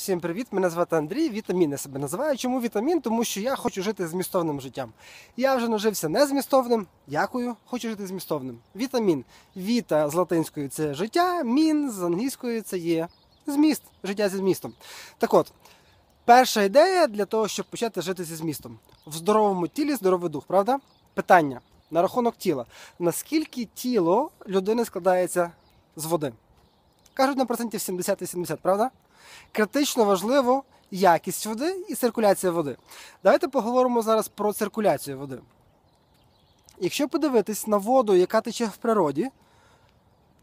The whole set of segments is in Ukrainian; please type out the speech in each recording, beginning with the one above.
Всім привіт! Мене звати Андрій. Вітамін я себе називаю. Чому вітамін? Тому що я хочу жити змістовним життям. Я вже нажився не змістовним. Дякую, хочу жити змістовним. Вітамін. Віта з латинської це життя, мін з англійської це є зміст, життя зі змістом. Так от, перша ідея для того, щоб почати жити зі змістом. В здоровому тілі здоровий дух, правда? Питання на рахунок тіла. Наскільки тіло людини складається з води? Кажуть на процентів 70-80, правда? критично важливо якість води і циркуляція води. Давайте поговоримо зараз про циркуляцію води. Якщо подивитись на воду, яка тече в природі,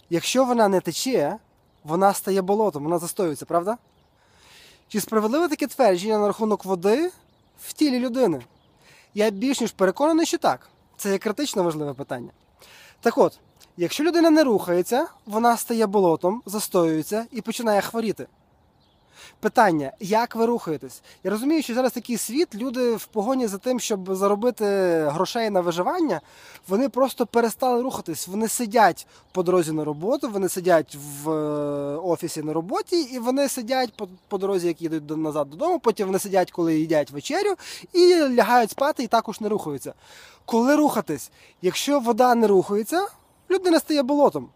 якщо вона не тече, вона стає болотом, вона застоюється, правда? Чи справедливе таке твердження на рахунок води в тілі людини? Я більш ніж переконаний, що так. Це є критично важливе питання. Так от, якщо людина не рухається, вона стає болотом, застоюється і починає хворіти. Питання, як ви рухаєтесь? Я розумію, що зараз такий світ, люди в погоні за тим, щоб заробити грошей на виживання, вони просто перестали рухатись. Вони сидять по дорозі на роботу, вони сидять в е, офісі на роботі, і вони сидять по, по дорозі, як їдуть назад додому. Потім вони сидять, коли їдять вечерю, і лягають спати, і також не рухаються. Коли рухатись? Якщо вода не рухається, людина стає болотом.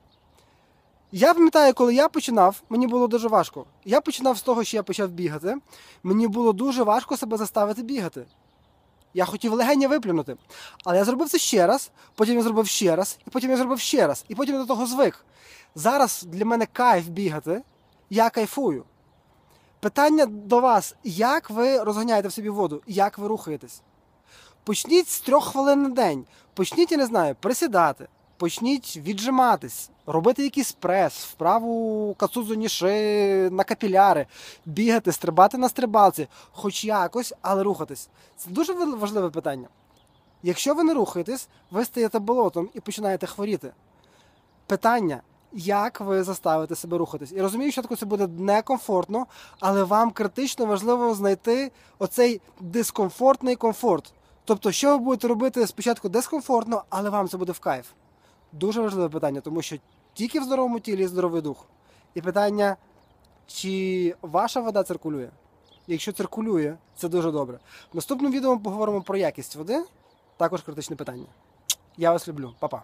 Я пам'ятаю, коли я починав, мені було дуже важко. Я починав з того, що я почав бігати. Мені було дуже важко себе заставити бігати. Я хотів легені виплюнути. Але я зробив це ще раз, потім я зробив ще раз, і потім я зробив ще раз, і потім я до того звик. Зараз для мене кайф бігати, я кайфую. Питання до вас: як ви розганяєте в собі воду, як ви рухаєтесь? Почніть з трьох хвилин на день. Почніть, я не знаю, присідати, почніть віджиматись, робити якийсь прес, вправу кацузу ніши на капіляри, бігати, стрибати на стрибалці, хоч якось, але рухатись. Це дуже важливе питання. Якщо ви не рухаєтесь, ви стаєте болотом і починаєте хворіти. Питання. Як ви заставите себе рухатись? І розумію, що це буде некомфортно, але вам критично важливо знайти оцей дискомфортний комфорт. Тобто, що ви будете робити спочатку дискомфортно, але вам це буде в кайф. Дуже важливе питання, тому що тільки в здоровому тілі здоровий дух. І питання, чи ваша вода циркулює? Якщо циркулює, це дуже добре. В наступному відео ми поговоримо про якість води, також критичне питання. Я вас люблю, Па-па.